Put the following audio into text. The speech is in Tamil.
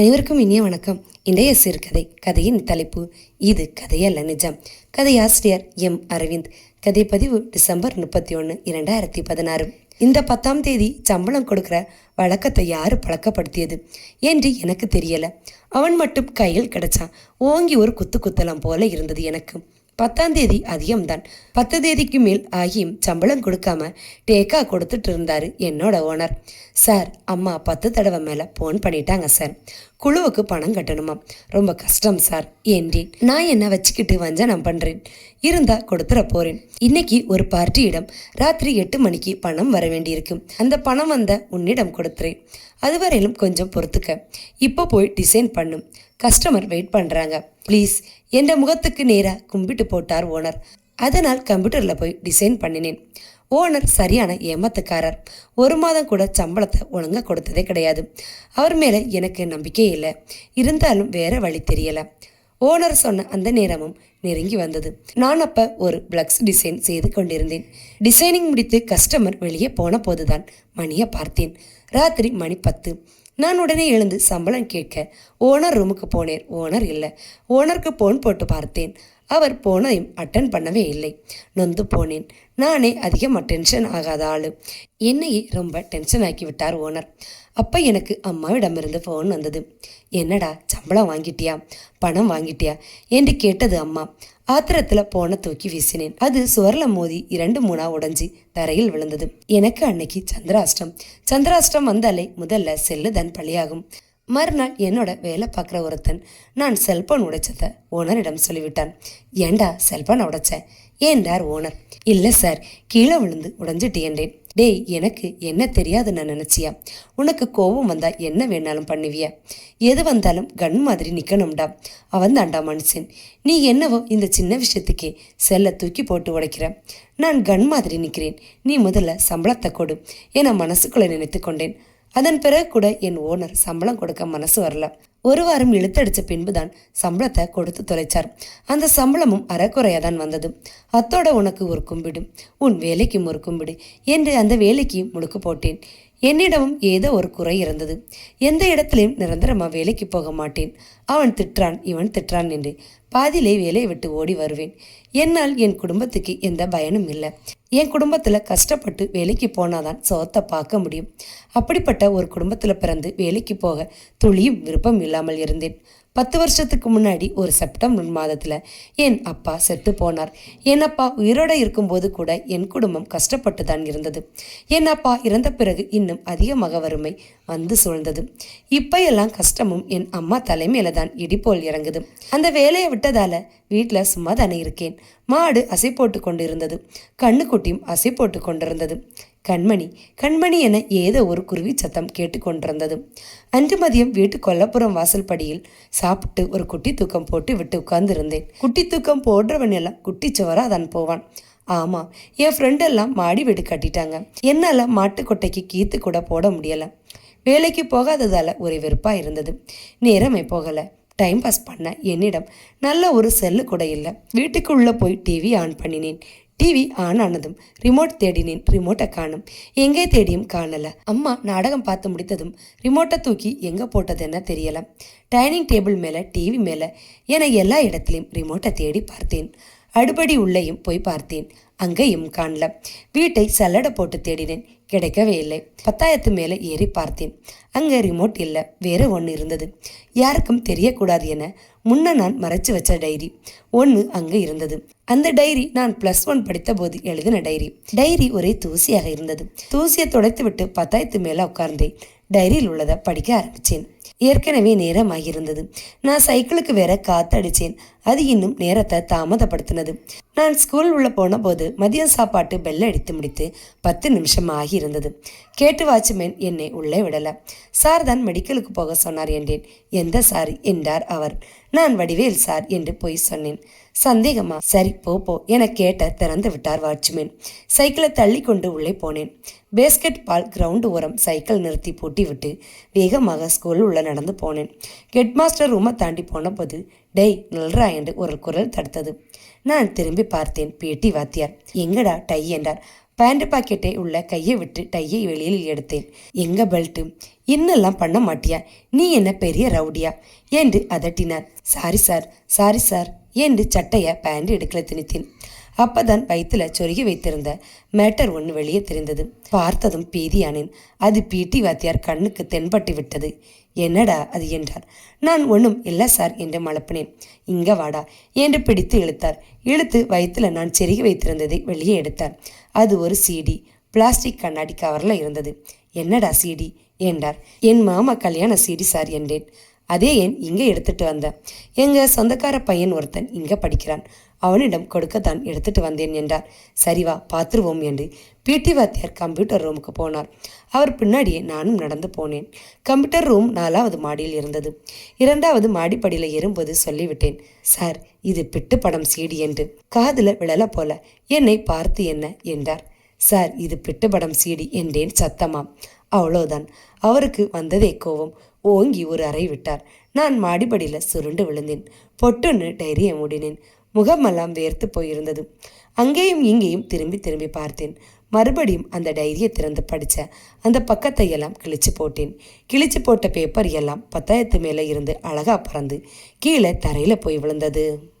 அனைவருக்கும் இனிய வணக்கம். இன்றைய சிறுகதை கதையின் தலைப்பு இது கதையல்ல நிஜம். கதையாசிரியர் எம். அரவிந்த். கதை பதிவு டிசம்பர் முப்பத்தி ஒன்று இரண்டாயிரத்தி பதினாறு. இந்த பத்தாம் தேதி சம்பளம் கொடுக்கிற வழக்கத்தை யாரு பழக்கப்படுத்தியது என்று எனக்கு தெரியல. அவன் மட்டும் கையில் கிடைச்சான் ஓங்கி ஒரு குத்து குத்தலாம் போல இருந்தது எனக்கு. பத்தாம் தேதி அதிகம்தான். பத்து தேதிக்கு மேல் ஆகியும் சம்பளம் கொடுக்காம டேக்கா கொடுத்துட்டு இருந்தாரு என்னோட ஓனர். சார் அம்மா பத்து தடவை மேலே ஃபோன் பண்ணிட்டாங்க சார். குழுவுக்கு பணம் கட்டணுமா? ரொம்ப கஷ்டம் சார் என்றேன். நான் என்ன வச்சுக்கிட்டு வஞ்சனம் பண்றேன்? இருந்தா கொடுத்துட போறேன். இன்னைக்கு ஒரு பார்ட்டியிடம் ராத்திரி எட்டு மணிக்கு பணம் வர வேண்டியிருக்கும் அந்த பணம் வந்த உன்னிடம் கொடுத்துறேன். அதுவரையிலும் கொஞ்சம் பொறுத்துக்க. இப்போ போய் டிசைன் பண்ணும். கஸ்டமர் வெயிட் பண்ணுறாங்க ப்ளீஸ் என்ற முகத்துக்கு நேராக கும்பிட்டு போட்டார் ஓனர். அதனால் கம்ப்யூட்டரில் போய் டிசைன் பண்ணினேன். ஓனர் சரியான ஏமாத்துக்காரர். ஒரு மாதம் கூட சம்பளத்தை ஒழுங்காக கொடுத்ததே கிடையாது. அவர் மேலே எனக்கு நம்பிக்கை இல்லை. இருந்தாலும் வேற வழி தெரியலை. ஓனர் சொன்ன அந்த நேரமும் நெருங்கி வந்தது. நான் அப்போ ஒரு பிளக்ஸ் டிசைன் செய்து கொண்டிருந்தேன். டிசைனிங் முடித்து கஸ்டமர் வெளியே போன போதுதான் மணியை பார்த்தேன். ராத்திரி மணி பத்து. நான் உடனே எழுந்து சம்பளம் கேட்க ஓனர் ரூமுக்கு போனேன். ஓனர் இல்லை. ஓனருக்கு போன் போட்டு பார்த்தேன். அவர் போனதையும் அட்டன் பண்ணவே இல்லை. நொந்து போனேன். நானே அதிகமாக டென்ஷன் ஆகாத ஆள். என்னையே ரொம்ப டென்ஷன் ஆக்கி விட்டார் ஓனர். அப்போ எனக்கு அம்மாவிடமிருந்து ஃபோன் வந்தது. என்னடா சம்பளம் வாங்கிட்டியா? பணம் வாங்கிட்டியா? என்று கேட்டது அம்மா. ஆத்திரத்தில் போன தூக்கி வீசினேன். அது சுவர்ல மோதி இரண்டு மூணா உடஞ்சி தரையில் விழுந்தது. எனக்கு அன்னைக்கு சந்திராஷ்டம். சந்திராஷ்டம் வந்தாலே முதல்ல செல்லுதான் பலியாகும் மறுநாள் என்னோட வேலை பார்க்குற ஒருத்தன் நான் செல்போன் உடைச்சத ஓனரிடம் சொல்லிவிட்டான். ஏண்டா செல்போன் உடைச்சேன் ஏண்டார் ஓனர் இல்லை சார் கீழே விழுந்து உடைஞ்சிட்டு என்றேன். டேய் எனக்கு என்ன தெரியாது நான் நினச்சியா? உனக்கு கோபம் வந்தா என்ன வேணாலும் பண்ணுவியா? எது வந்தாலும் கன் மாதிரி நிற்கணும்டா அவன் தாண்டா மனுஷன். நீ என்னவோ இந்த சின்ன விஷயத்துக்கே செல்ல தூக்கி போட்டு உடைக்கிற. நான் கன் மாதிரி நிற்கிறேன் நீ முதல்ல சம்பளத்தை கொடு. என மனசுக்குள்ளே நினைத்து கொண்டேன். அதன் பிறகு கூட என் ஓனர் சம்பளம் கொடுக்க மனசு வரல. ஒரு வாரம் இழுத்தடிச்ச பின்புதான் சம்பளத்தை கொடுத்து தொலைச்சார். அந்த சம்பளமும் அறக்குறையா தான் வந்தது. அத்தோட உனக்கு ஒரு கும்பிடு உன் வேலைக்கும் ஒரு கும்பிடு என்று அந்த வேலைக்கு முடுக்கு போட்டேன். என்னிடமும் ஏதோ ஒரு குறை இருந்தது. எந்த இடத்திலையும் நிரந்தரமாக வேலைக்கு போக மாட்டேன். அவன் திட்டுறான் இவன் திட்டான் என்று பாதியிலே வேலையை விட்டு ஓடி வருவேன். என்னால் என் குடும்பத்துக்கு எந்த பயனும் இல்லை. என் குடும்பத்தில் கஷ்டப்பட்டு வேலைக்கு போனாதான் சோத்தை பார்க்க முடியும். அப்படிப்பட்ட ஒரு குடும்பத்தில் பிறந்து வேலைக்கு போக துளியும் விருப்பம் இல்லாமல் இருந்தேன். பத்து வருஷத்துக்கு முன்னாடி ஒரு செப்டம்பர் மாதத்தில் என் அப்பா செத்து போனார். என் அப்பா உயிரோட இருக்கும்போது கூட என் குடும்பம் கஷ்டப்பட்டு தான் இருந்தது. என் அப்பா இறந்த பிறகு இன்னும் அதிகமாக வறுமை வந்து சூழ்ந்தது. இப்ப எல்லாம் கஷ்டமும் என் அம்மா தலைமையில தான் இடிப்போல் இறங்குது. அந்த வேலையை விட்டதால வீட்டில் சும்மா தானே இருக்கேன். மாடு அசை போட்டு கொண்டிருந்தது. கண்ணுக்குட்டியும் அசை போட்டு கொண்டிருந்தது. கண்மணி கண்மணி என ஏதோ ஒரு குருவி சத்தம் கேட்டுக்கொண்டிருந்தது அன்று மதியம் வீட்டு கொல்லப்புறம் வாசல் படியில் சாப்பிட்டு ஒரு குட்டி தூக்கம் போட்டு விட்டு உட்கார்ந்திருந்தேன். குட்டி தூக்கம் போடுறவன் எல்லாம் குட்டி சுவரா தான் போவான். ஆமாம் என் ஃப்ரெண்டெல்லாம் மாடி வீடு கட்டிட்டாங்க. என்னால் மாட்டுக்கொட்டைக்கு கீத்து கூட போட முடியலை. வேலைக்கு போகாததால் ஒரு வெறுப்பாக இருந்தது. நேரமே போகலை. டைம் பாஸ் பண்ண என்னிடம் நல்ல ஒரு செல்லு கூட இல்லை. வீட்டுக்குள்ளே போய் டிவி ஆன் பண்ணினேன். டிவி ஆன் ஆனதும் ரிமோட் தேடினேன். ரிமோட்டை காணும். எங்கே தேடியும் காணல. அம்மா நாடகம் பார்த்து முடித்ததும் ரிமோட்டை தூக்கி எங்கே போட்டது என்ன தெரியல. டைனிங் டேபிள் மேலே டிவி மேலே என எல்லா இடத்துலையும் ரிமோட்டை தேடி பார்த்தேன். அடுபடி உள்ளேயும் போய் பார்த்தேன். அங்கேயும் காணல. வீட்டை சல்லடை போட்டு தேடினேன். கிடைக்கவே இல்லை. பத்தாயிரத்து மேலே ஏறி பார்த்தேன். அங்கே ரிமோட் இல்லை. வேறு ஒன்று இருந்தது. யாருக்கும் தெரியக்கூடாது என முன்ன நான் மறைச்சு வச்ச டைரி. ஒன்று அங்கே இருந்தது. அந்த டைரி நான் ப்ளஸ் ஒன் படித்த போது எழுதின டைரி. டைரி ஒரே தூசியாக இருந்தது. தூசியை துடைத்து விட்டு பத்தாயிரத்து மேலே உட்கார்ந்தேன். டைரியில் உள்ளதை படிக்க ஆரம்பித்தேன். ஏற்கனவே நேரமாகியிருந்தது நான் சைக்கிளுக்கு வேற காத்தடிச்சேன் அது இன்னும் நேரத்தை தாமதப்படுத்தினது. நான் ஸ்கூல் உள்ள போன போது மதியம் சாப்பாட்டு பெல் அடித்து முடித்து பத்து நிமிஷம் ஆகியிருந்தது கேட்டு வாட்ச்மேன் என்னை உள்ளே விடல. சார் தான் மெடிக்கலுக்கு போக சொன்னார் என்றேன். எந்த சார்? என்றார் அவர். நான் வடிவேல் சார் என்று போய் சொன்னேன். சந்தேகமா? சரி போ போ என கேட்ட திறந்து விட்டார் வாட்ச்மேன். சைக்கிளை தள்ளி கொண்டு உள்ளே போனேன். பேஸ்கெட் பால் கிரவுண்டு ஓரம் சைக்கிள் நிறுத்தி பூட்டி விட்டு வேகமாக ஸ்கூல் உள்ள நடந்து போனேன். ஹெட்மாஸ்டர் ரூமை தாண்டி போன போது டேய் நில்றா என்று ஒரு குரல் தடுத்தது. நான் திரும்பி பார்த்தேன் பேட்டி வாத்தியார். எங்கடா டை என்றார். பேண்ட் பாக்கெட்டை உள்ள கையை விட்டு டையை வெளியில் எடுத்தேன். எங்க பெல்ட்டு இன்னெல்லாம் பண்ண மாட்டியா? நீ என்ன பெரிய ரவுடியா? என்று அதட்டினார். சாரி சார் சாரி சார் என்று சட்டைய பேண்ட் எடுக்கல திணித்தேன். அப்பதான் வயிற்றுல சொருகி வைத்திருந்த மேட்டர் ஒன்று வெளியே தெரிந்தது. பார்த்ததும் பீதியானேன். அது பீட்டி வாத்தியார் கண்ணுக்கு தென்பட்டு விட்டது. என்னடா அது என்றார். நான் ஒன்றும் இல்லை சார் என்று மலப்பினேன். இங்க வாடா என்று பிடித்து இழுத்தார். இழுத்து வயிற்றுல நான் செருகி வைத்திருந்ததை வெளியே எடுத்தார். அது ஒரு சீடி. பிளாஸ்டிக் கண்ணாடி கவரில் இருந்தது. என்னடா சீடி? என்றார். என் மாமா கல்யாண சீடி சார் என்றேன். அதே ஏன் இங்கே எடுத்துட்டு வந்தேன் எங்கள் சொந்தக்கார பையன் ஒருத்தன் இங்கே படிக்கிறான். அவனிடம் கொடுக்கத்தான் எடுத்துட்டு வந்தேன் என்றார். சரி வா பார்த்துருவோம் என்று பிடி வாத்தியார் கம்ப்யூட்டர் ரூமுக்கு போனார். அவர் பின்னாடியே நானும் நடந்து போனேன். கம்ப்யூட்டர் ரூம் நாலாவது மாடியில் இருந்தது. இரண்டாவது மாடிப்படியில் ஏறும்போது சொல்லிவிட்டேன் சார் இது பிட்டு படம் சீடி என்று. காதில் விழல போல. என்னை பார்த்து என்ன? என்றார். சார் இது பிட்டு படம் சீடி என்றேன் சத்தமா அவ்வளோதான். அவருக்கு வந்ததே கோவம் ஓங்கி ஒரு அறை விட்டார். நான் மாடிப்படியில் சுருண்டு விழுந்தேன். பொட்டுன்னு டைரியை மூடினேன். முகமெல்லாம் வேர்த்து போயிருந்தது. அங்கேயும் இங்கேயும் திரும்பி திரும்பி பார்த்தேன். மறுபடியும் அந்த டைரியை திறந்து படித்த அந்த பக்கத்தை எல்லாம் கிழிச்சு போட்டேன். கிழிச்சு போட்ட பேப்பர் எல்லாம் பத்தாயிரத்து மேலே இருந்து அழகா பறந்து கீழே தரையில் போய் விழுந்தது.